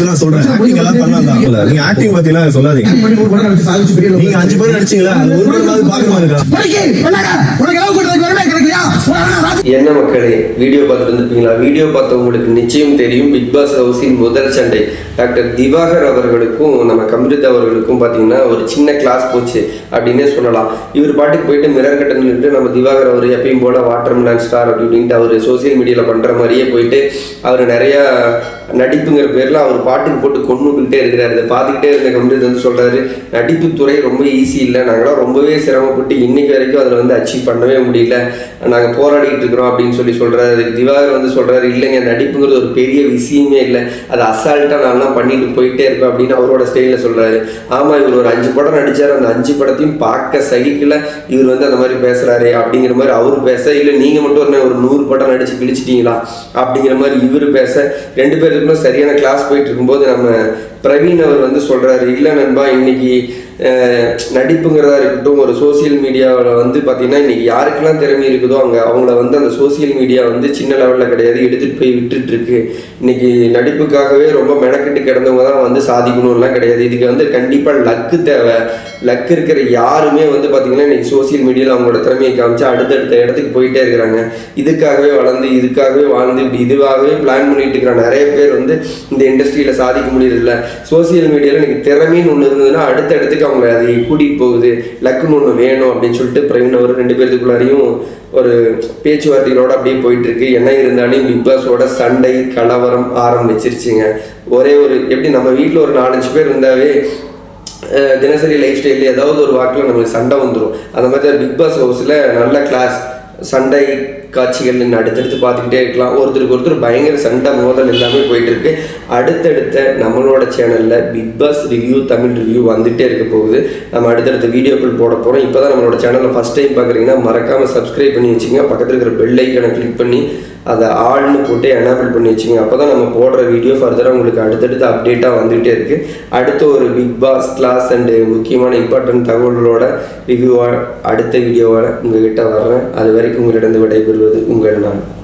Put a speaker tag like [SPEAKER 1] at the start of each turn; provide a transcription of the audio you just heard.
[SPEAKER 1] பத்தி எல்லாம் சொல்றேன் ஆக்டிங் எல்லாம் பண்ணலாம் தான் இல்ல, நீங்க ஆக்டிங் பத்தி எல்லாம் சொல்லாதீங்க.
[SPEAKER 2] பண்ணி ஒரு படம் நடிச்சு சாதிச்சு பெரிய
[SPEAKER 1] நீங்க அஞ்சு பேர் நடிச்சீங்களா? அது ஒரு பாக்கமா இருக்கா?
[SPEAKER 3] என்ன மக்களே வீடியோ பார்த்துட்டு இருந்திருப்பீங்களா? வீடியோ பார்த்தவங்களுக்கு நிச்சயம் தெரியும் பிக் பாஸ் ஹவுஸின் முதல் சண்டை. டாக்டர் திவாகர் அவர்களுக்கும் நம்ம கம்ரித் அவர்களுக்கும் பார்த்தீங்கன்னா ஒரு சின்ன கிளாஸ் போச்சு அப்படின்னே சொல்லலாம். இவர் பாட்டுக்கு போயிட்டு மிரர் கட்ட நின்றுட்டு நம்ம திவாகர் அவர் எப்பயும் போல வாட்டர் மிலான் ஸ்டார் அப்படி இப்படின்ட்டு அவர் சோசியல் மீடியாவில் பண்ணுற மாதிரியே போயிட்டு அவர் நிறையா நடிப்புங்கிற பேரில் அவர் பாட்டுக்கு போட்டு கொண்டுகிட்டே இருக்கிறார். இதை பார்த்துக்கிட்டே இருந்த கம்ரித் வந்து சொல்கிறாரு நடிப்பு துறை ரொம்ப ஈஸி இல்லை. நாங்களாம் ரொம்பவே சிரமப்பட்டு இன்றைக்கு வரைக்கும் அதில் வந்து அச்சீவ் பண்ணவே முடியல. நாங்கள் போராடிக்கிட்டு இருக்கிறோம் அப்படின்னு சொல்லி சொல்கிறாரு திவாகர் வந்து சொல்கிறாரு இல்லைங்க நடிப்புங்கிறது ஒரு பெரிய விஷயமே இல்லை. அது அசால்ட்டாக நான்லாம் பண்ணிட்டு போயிட்டே இருப்பேன் அப்படின்னு அவரோட ஸ்டைலில் சொல்கிறாரு ஆமாம் இவர் ஒரு அஞ்சு படம் நடித்தார் அந்த அஞ்சு படத்தையும் பார்க்க சகிக்கல. இவர் வந்து அந்த மாதிரி பேசுகிறாரு அப்படிங்கிற மாதிரி அவர் பேச இல்லை நீங்கள் மட்டும் ஒரு நூறு படம் நடித்து கிழிச்சிட்டீங்களா? அப்படிங்கிற மாதிரி இவர் பேச ரெண்டு இன்னும் சரியான கிளாஸ் போயிட்டு இருக்கும்போது நம்ம பிரவீன் அவர் வந்து சொல்கிறாரு இல்லை நண்பா இன்னைக்கு நடிப்புங்கிறதா இருக்கட்டும் ஒரு சோஷியல் மீடியாவில் வந்து பார்த்தீங்கன்னா இன்றைக்கி யாருக்கெல்லாம் திறமை இருக்குதோ அங்கே அவங்கள வந்து அந்த சோஷியல் மீடியா வந்து சின்ன லெவலில் கிடையாது எடுத்துகிட்டு போய் விட்டுட்டுருக்கு. இன்றைக்கி நடிப்புக்காகவே ரொம்ப மெனக்கெட்டு கிடந்தவங்க தான் வந்து சாதிக்கணும்லாம் கிடையாது. இதுக்கு வந்து கண்டிப்பாக லக்கு தேவை. லக் இருக்கிற யாருமே வந்து பார்த்தீங்கன்னா இன்னைக்கு சோஷியல் மீடியாவில் அவங்களோட திறமையை காமிச்சு அடுத்தடுத்த இடத்துக்கு போயிட்டே இருக்கிறாங்க. இதுக்காகவே வளர்ந்து இதுக்காகவே வாழ்ந்து இப்படி இதுவாகவே பிளான் பண்ணிட்டு இருக்கிற நிறைய பேர் வந்து இந்த இண்டஸ்ட்ரியில் சாதிக்க முடியறதில்ல. சோஷியல் மீடியாவில் எனக்கு திறமைன்னு ஒன்று இருந்ததுன்னா அடுத்த இடத்துக்கு அவங்க அதை கூட்டிகிட்டு போகுது. லக்குன்னு ஒன்று வேணும் அப்படின்னு சொல்லிட்டு பிரவீன் அவர் ரெண்டு பேர்த்துக்குள்ளாரையும் ஒரு பேச்சுவார்த்தைகளோடு அப்படியே போயிட்டுருக்கு. என்ன இருந்தாலும் பிக் பாஸோட சண்டை கலவரம் ஆரம்பிச்சிருச்சுங்க. ஒரே ஒரு எப்படி நம்ம வீட்டில் ஒரு நாலஞ்சு பேர் இருந்தாவே தினசரி லைஃப் ஸ்டைலில் ஏதாவது ஒரு வாக்கில் நம்மளுக்கு சண்டை வந்துடும் அந்த மாதிரி பிக் பாஸ் ஹவுஸில் நல்ல கிளாஸ் சண்டை காட்சிகள் அடுத்தடுத்து பார்த்துக்கிட்டே இருக்கலாம். ஒருத்தருக்கு ஒருத்தர் பயங்கர சண்டை மோதல் எல்லாமே போயிட்டு இருக்கு அடுத்தடுத்த நம்மளோட சேனலில் Big Boss review Tamil review வந்துட்டே இருக்க போகுது. நம்ம அடுத்தடுத்த வீடியோக்கள் போட போகிறோம் இப்போ தான் நம்மளோட சேனலில் ஃபஸ்ட் டைம் பார்க்குறீங்கன்னா மறக்காமல் சப்ஸ்கிரைப் பண்ணி வச்சுங்க பக்கத்தில் இருக்கிற பெல் ஐக்கனை கிளிக் பண்ணி அதை ஆள்னு போட்டு எனேபிள் பண்ணி வச்சுங்க அப்போ தான் நம்ம போடுற வீடியோ ஃபர்தராக உங்களுக்கு அடுத்தடுத்து அப்டேட்டாக வந்துகிட்டே இருக்குது அடுத்த ஒரு பிக் பாஸ் கிளாஸ் அண்டு முக்கியமான இம்பார்ட்டன்ட் தகவல்களோட ரிவ்யூவாக அடுத்த வீடியோவோட உங்ககிட்ட வர்றேன். அது வரைக்கும் உங்களிடம் விடைபெறுவது உங்கள் நான்.